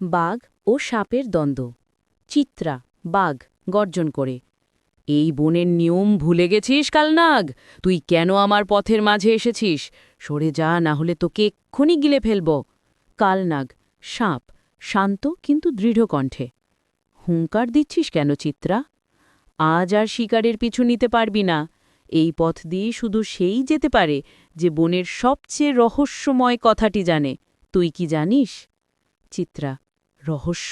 বাঘ ও সাপের দ্বন্দ্ব। চিত্রা, বাঘ, গর্জন করে, এই বনের নিয়ম ভুলে গেছিস কালনাগ? তুই কেন আমার পথের মাঝে এসেছিস? সরে যা, না হলে তোকে এক্ষুনি গিলে ফেলব। কালনাগ, সাপ, শান্ত কিন্তু দৃঢ় কণ্ঠে, হুঙ্কার দিচ্ছিস কেন চিত্রা? আজ আর শিকারের পিছু নিতে পারবি না। এই পথ দিয়ে শুধু সেই যেতে পারে যে বনের সবচেয়ে রহস্যময় কথাটি জানে। তুই কি জানিস? চিত্রা রহস্য?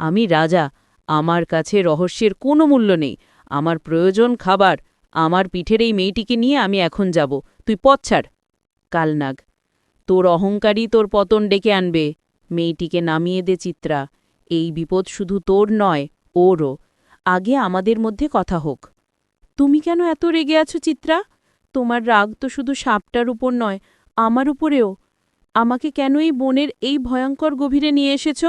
আমি রাজা, আমার কাছে রহস্যের কোনো মূল্য নেই। আমার প্রয়োজন খাবার, আমার পিঠের এই মেয়েটিকে নিয়ে আমি এখন যাব। তুই পথ ছাড়। কালনাগ, তোর অহংকারই তোর পতন ডেকে আনবে। মেয়েটিকে নামিয়ে দে চিত্রা। এই বিপদ শুধু তোর নয়, ওরও। আগে আমাদের মধ্যে কথা হোক। তুমি কেন এত রেগে আছো চিত্রা? তোমার রাগ তো শুধু সাপটার উপর নয়, আমার উপরেও। আমাকে কেন এই বনের এই ভয়ঙ্কর গভীরে নিয়ে এসেছ?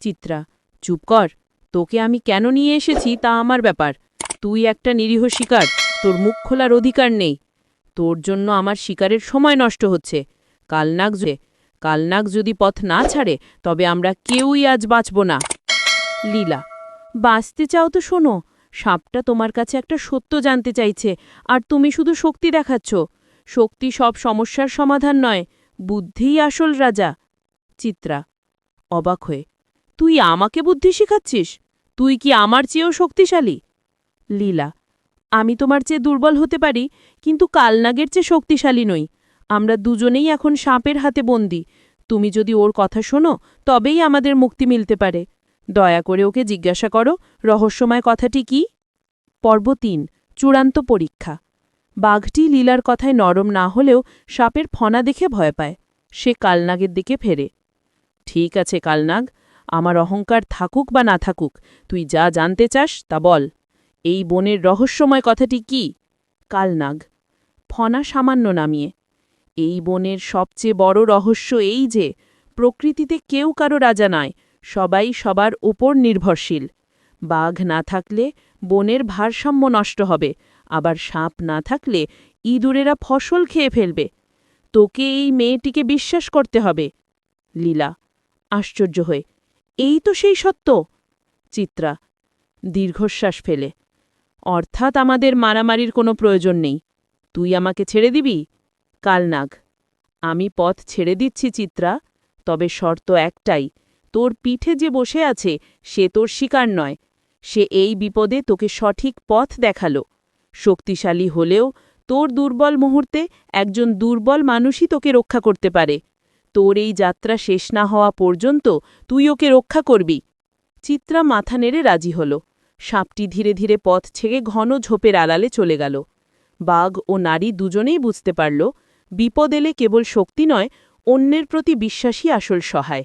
চিত্রা, চুপ কর। তোকে আমি কেন নিয়ে এসেছি তা আমার ব্যাপার। তুই একটা নিরীহ শিকার, তোর মুখ খোলার অধিকার নেই। তোর জন্য আমার শিকারের সময় নষ্ট হচ্ছে। কালনাগ যে কালনাগ যদি পথ না ছাড়ে, তবে আমরা কেউই আজ বাঁচব না। লীলা, বাঁচতে চাও তো শোনো, সাপটা তোমার কাছে একটা সত্য জানতে চাইছে, আর তুমি শুধু শক্তি দেখাচ্ছ। শক্তি সব সমস্যার সমাধান নয়, বুদ্ধিই আসল রাজা। চিত্রা, অবাক হয়ে তুই আমাকে বুদ্ধি শিখাচ্ছিস? তুই কি আমার চেয়েও শক্তিশালী? লীলা, আমি তোমার চেয়ে দুর্বল হতে পারি, কিন্তু কালনাগের চেয়ে শক্তিশালী নই। আমরা দুজনেই এখন সাপের হাতে বন্দি। তুমি যদি ওর কথা শোনো, তবেই আমাদের মুক্তি মিলতে পারে। দয়া করে ওকে জিজ্ঞাসা করো, রহস্যময় কথাটি কি? পর্ব তিন, চূড়ান্ত পরীক্ষা। বাঘটি লীলার কথায় নরম না হলেও সাপের ফনা দেখে ভয় পায়। সে কালনাগের দিকে ফেরে। ঠিক আছে কালনাগ আমার অহংকার থাকুক বা না থাকুক, তুই যা জানতে চাস তা বল। এই বনের রহস্যময় কথাটি কি? কালনাগ, ফনা সামান্য নামিয়ে। এই বনের সবচেয়ে বড় রহস্য এই যে, প্রকৃতিতে কেউ কারও রাজা নয়, সবাই সবার উপর নির্ভরশীল। বাঘ না থাকলে বনের ভারসাম্য নষ্ট হবে, আবার সাপ না থাকলে ইঁদুরেরা ফসল খেয়ে ফেলবে। তোকে এই মেয়েটিকে বিশ্বাস করতে হবে। লীলা, আশ্চর্য হয়ে এই তো সেই সত্য। চিত্রা, দীর্ঘশ্বাস ফেলে। অর্থাৎ আমাদের মারামারির কোনো প্রয়োজন নেই। তুই আমাকে ছেড়ে দিবি? কালনাগ আমি পথ ছেড়ে দিচ্ছি, চিত্রা। তবে শর্ত একটাই, তোর পিঠে যে বসে আছে, সে তোর শিকার নয়। সে এই বিপদে তোকে সঠিক পথ দেখাল। শক্তিশালী হলেও তোর দুর্বল মুহূর্তে একজন দুর্বল মানুষই তোকে রক্ষা করতে পারে। তোর এই যাত্রা শেষ না হওয়া পর্যন্ত তুই ওকে রক্ষা করবি। চিত্রা মাথা নেড়ে রাজি হল। সাপটি ধীরে ধীরে পথ ছেড়ে ঘন ঝোপের আড়ালে চলে গেল। বাঘ ও নারী দুজনেই বুঝতে পারল, বিপদ এলে কেবল শক্তি নয়, অন্যের প্রতি বিশ্বাসী আসল সহায়।